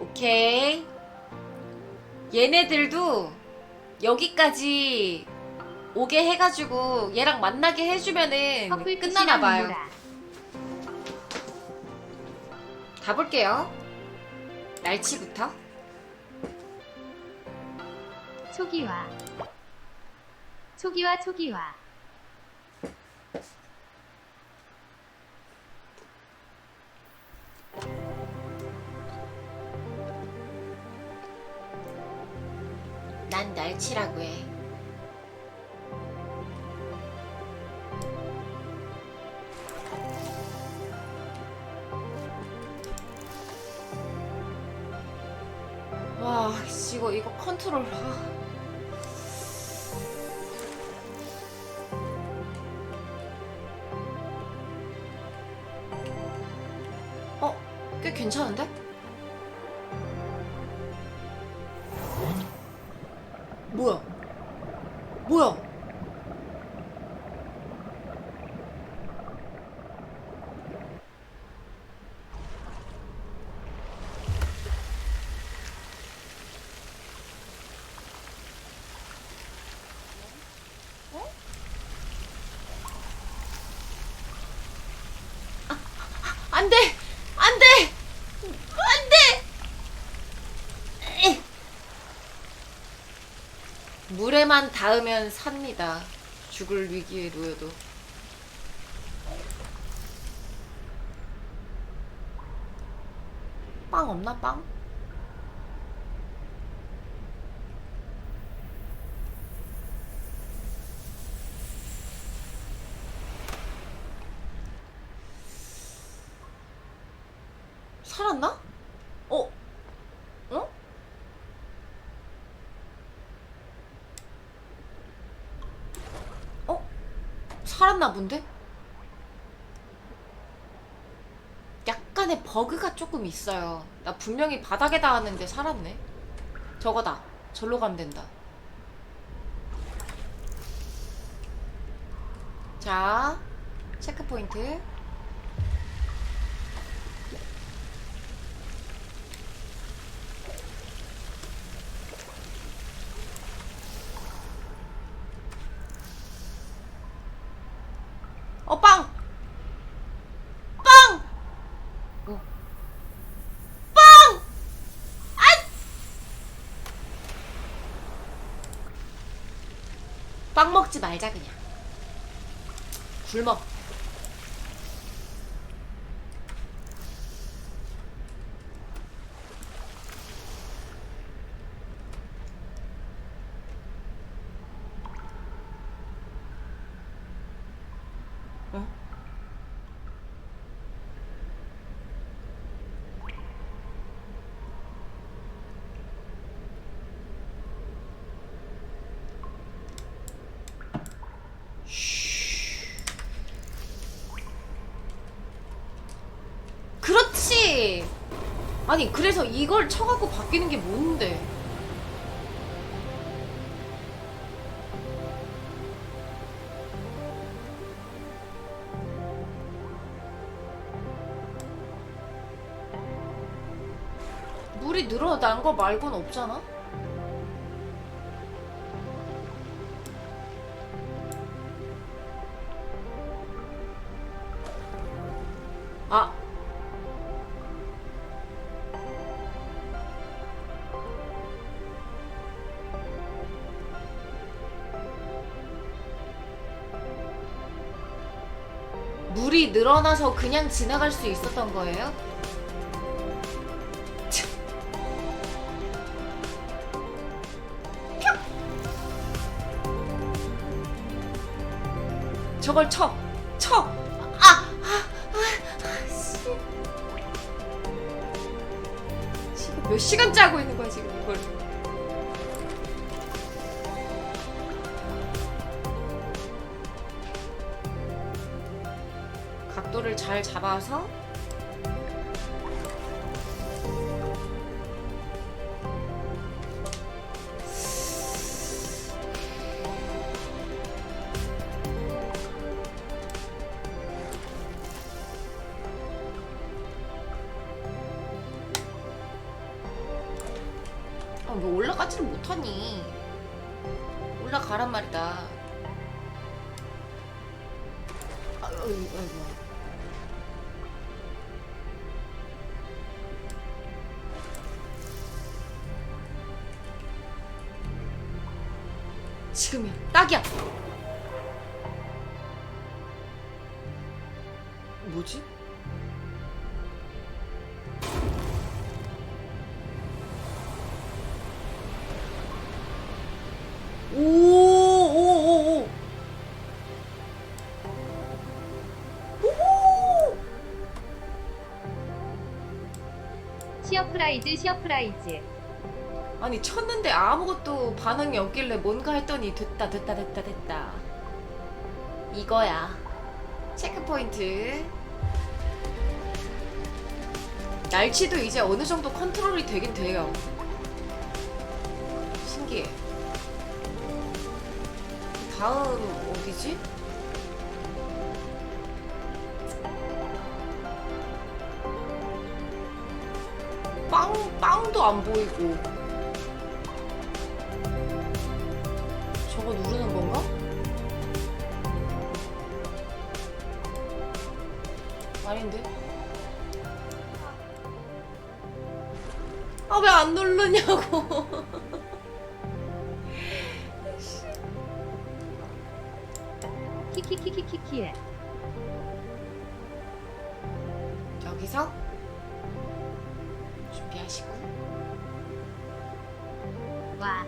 오케이. 얘네들도 여기까지 오게 해가지고 얘랑 만나게 해주면은 끝나나봐요. 가볼게요. 날치부터. 초기화 초기화 초기화 난 날치라고 해. 와, 씨, 이거 이거 컨트롤. 아. 안 돼! 안 돼! 안 돼! 물에만 닿으면 삽니다. 죽을 위기에 놓여도. 빵 없나 빵? 살았나? 어? 어? 어? 살았나 본데? 약간의 버그가 조금 있어요. 나 분명히 바닥에 닿았는데 살았네. 저거다. 절로 가면 된다. 자, 체크포인트. 어, 빵! 빵! 오. 빵! 아! 빵 먹지 말자 그냥. 굶어. 응? 그렇지. 아니 그래서 이걸 쳐갖고 바뀌는 게 뭔데? 물이 늘어난 거 말고는 없잖아? 물이 늘어나서 그냥 지나갈 수 있었던 거예요? 저걸 쳐! 쳐! 아! 아! 아! 아! 씨. 지금 몇 시간째 하고 있는 거야 지금 이걸 각도를 잘 잡아서 지금이야. 딱이야. 뭐지? 시어프라이즈 시어프라이즈 아니 쳤는데 아무것도 반응이 없길래 뭔가 했더니 됐다 됐다 됐다 됐다. 이거야. 체크포인트. 날치도 이제 어느 정도 컨트롤이 되긴 돼요. 신기해. 다음 어디지? 빵, 빵도 안 보이고 아닌데? 아 왜 안 누르냐고. 키키키키키키 여기서? 준비하시고. 와.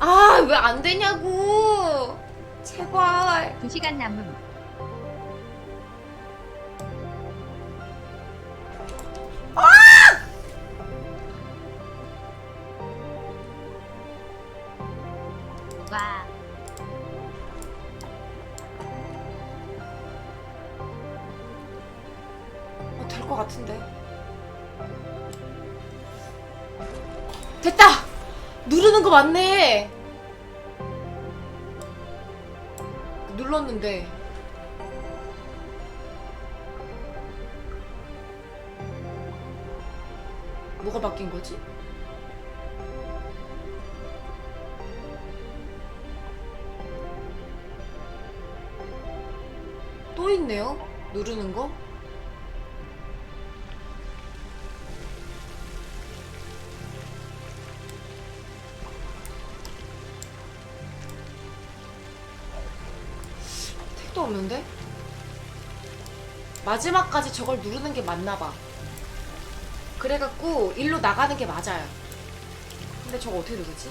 아 왜 안 되냐고. 제발. 2시간 남음 와 어, 될것 같은데. 됐다! 누르는 거 맞네! 눌렀는데. 뭐가 바뀐 거지? 또 있네요? 누르는 거? 택도 없는데? 마지막까지 저걸 누르는 게 맞나 봐. 그래갖고 일로 나가는 게 맞아요. 근데 저거 어떻게 누르지?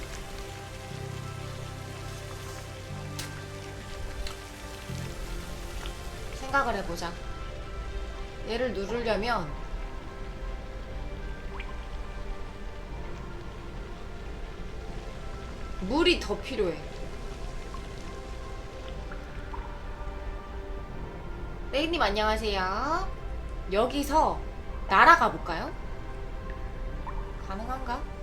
생각을 해보자. 얘를 누르려면 물이 더 필요해. 레이님 안녕하세요. 여기서 날아가 볼까요? 가능한가?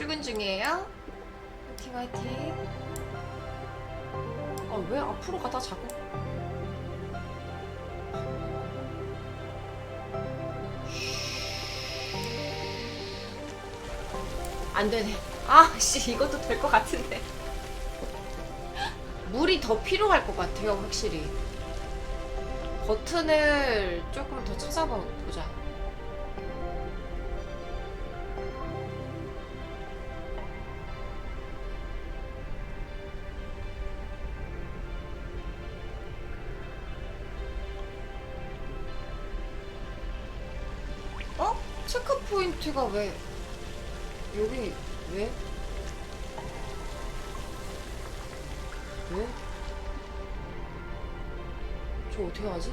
출근 중이에요? 화이팅 화이팅. 아 왜 앞으로 가다 자꾸? 안 되네. 아, 씨, 이것도 될 것 같은데. 물이 더 필요할 것 같아요, 확실히. 버튼을 조금 더 찾아보자. 포인트가 왜 여기 왜? 왜? 저 어떻게 하지?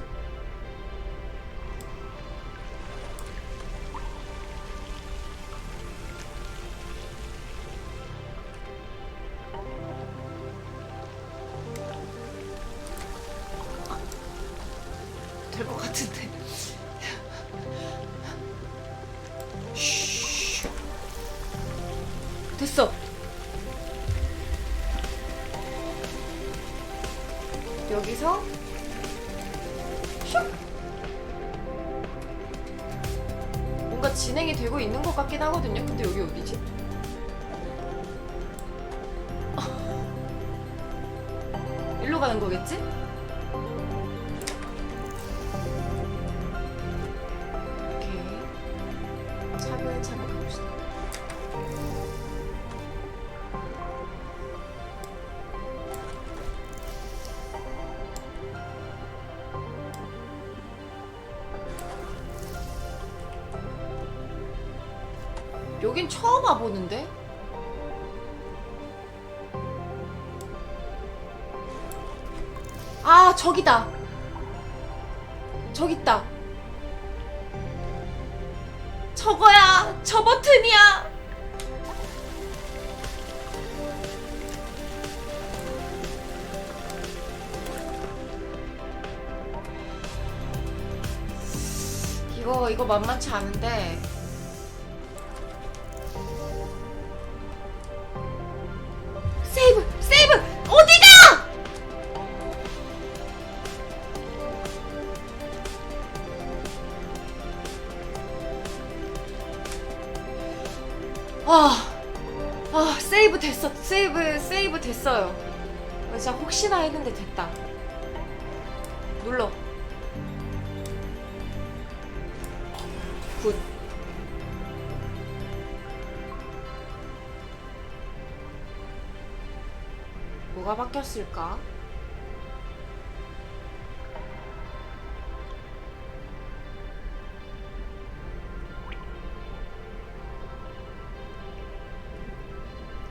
될 것 같은데. 같긴 하거든요. 근데 여기 어디지? 일로 가는 거겠지? 오케이. 차근차근 가봅시다. 처음 와보는데? 아, 저기다. 저기 있다. 저거야. 저 버튼이야. 이거 이거 만만치 않은데 굿 뭐가 바뀌었을까?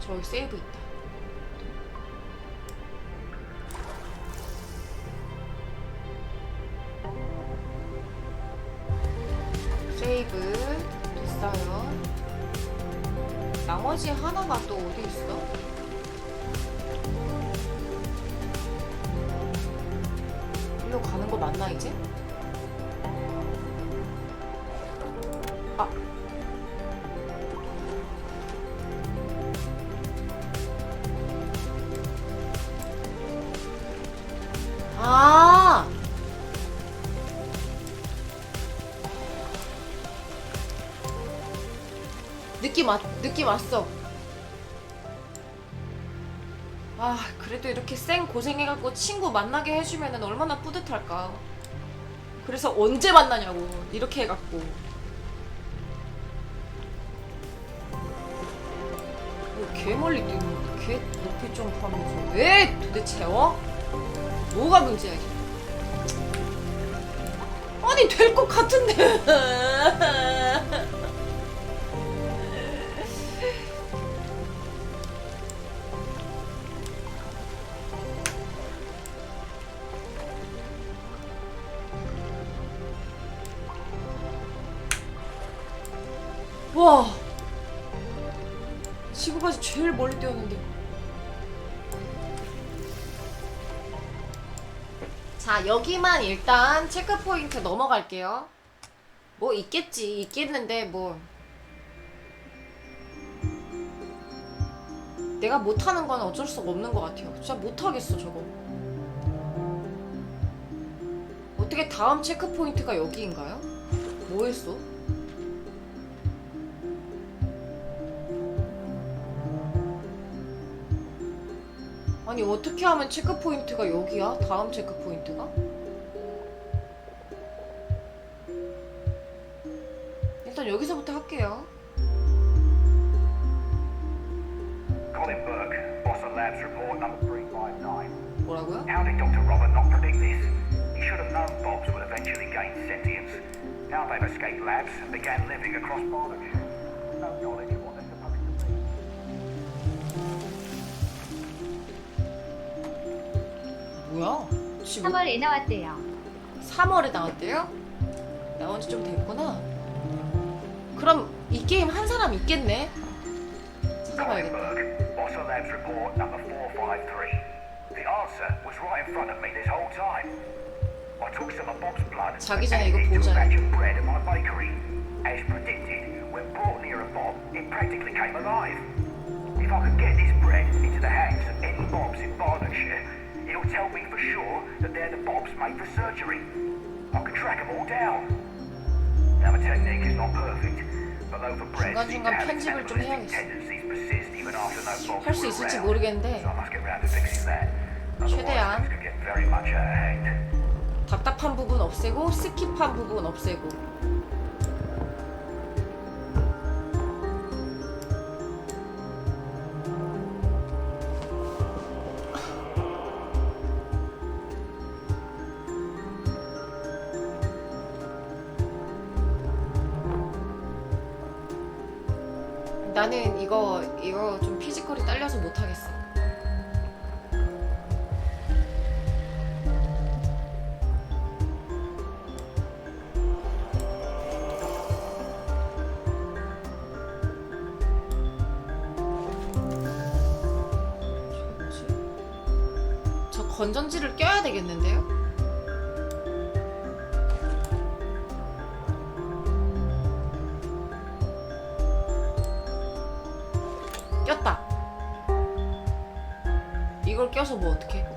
저기 세이브 있다. 나머지 하나가 또 어디 있어? 일로 가는 거 맞나 이제? 느낌 왔 느낌 왔어. 아, 그래도 이렇게 쌩 고생해갖고 친구 만나게 해주면은 얼마나 뿌듯할까. 그래서 언제 만나냐고, 이렇게 해갖고. 왜개 멀리 뛰는, 개 높이 점프하면서. 왜 도대체, 어? 뭐가 문제야, 이게. 아니, 될 것 같은데. 와. 지구까지 제일 멀리 뛰었는데. 자 여기만 일단 체크 포인트 넘어갈게요. 뭐 있겠지 있겠는데 뭐. 내가 못하는 건 어쩔 수가 없는 것 같아요. 진짜 못하겠어 저거. 어떻게 다음 체크포인트가 여기인가요? 뭐 했어? 아니 어떻게 하면 체크 포인트가 여기야? 다음 체크 포인트가? 일단 여기서부터 할게요. Colin Burke, Bossa Labs report number 359. 뭐라고요? How did Dr. Robert not predict this? He should have known Bobs would eventually gain sentience. Now they've escaped labs and began living across Barnardshire. No knowledge 뭐야? 지금 3월에 나왔대요. 3월에 나왔대요? 나온 지 좀 됐구나. 그럼 이 게임 한 사람 있겠네? 찾아봐야겠다. Bossa Labs report number 453. The answer was right in front of me this whole time. I took some of Bob's blood 자기 and 전에 이거 added it to a 보잖아. batch of bread at my bakery. As predicted, when brought near a Bob, it practically came alive. If I could get this bread into the hands of any Bobs in Barnardshire, It'll tell me for sure that they're the bobs made for surgery. I can track them all down. Now, the technique is not perfect, but overbred seem to 중간중간 have 편집을 좀 cannibalistic tendencies persist even after no bobs 할수 were 있을지 around. 모르겠는데 So I must get round to fixing that. Otherwise, 최대한. things could get very much out of hand. 답답한 부분 없애고 스킵한 부분 없애고 나는 이거 이거 좀 피지컬이 딸려서 못 하겠어. 뭐지? 저 건전지를 껴야 되겠는데 껴서 뭐 어떡해?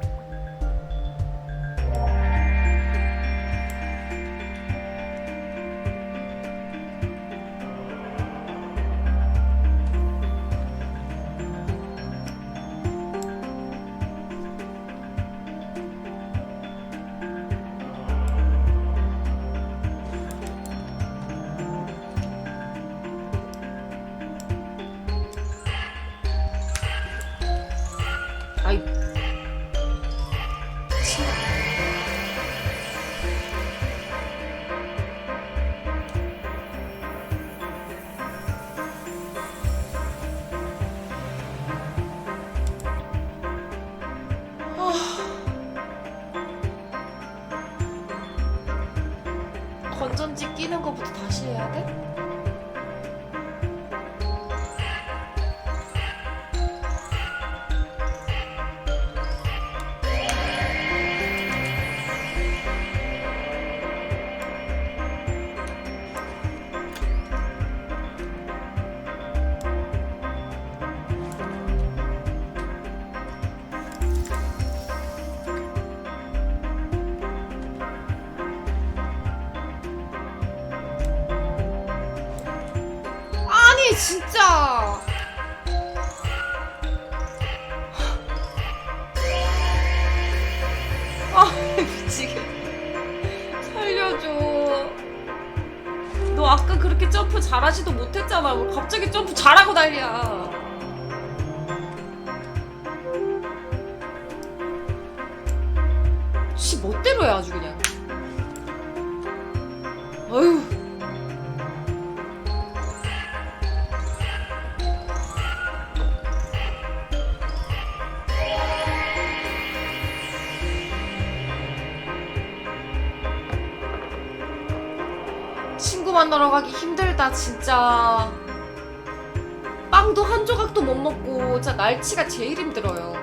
씨 멋대로 해 아주 그냥. 어휴. 친구 만나러 가기 힘들다 진짜. 빵도 한 조각도 못 먹고 진짜 날치가 제일 힘들어요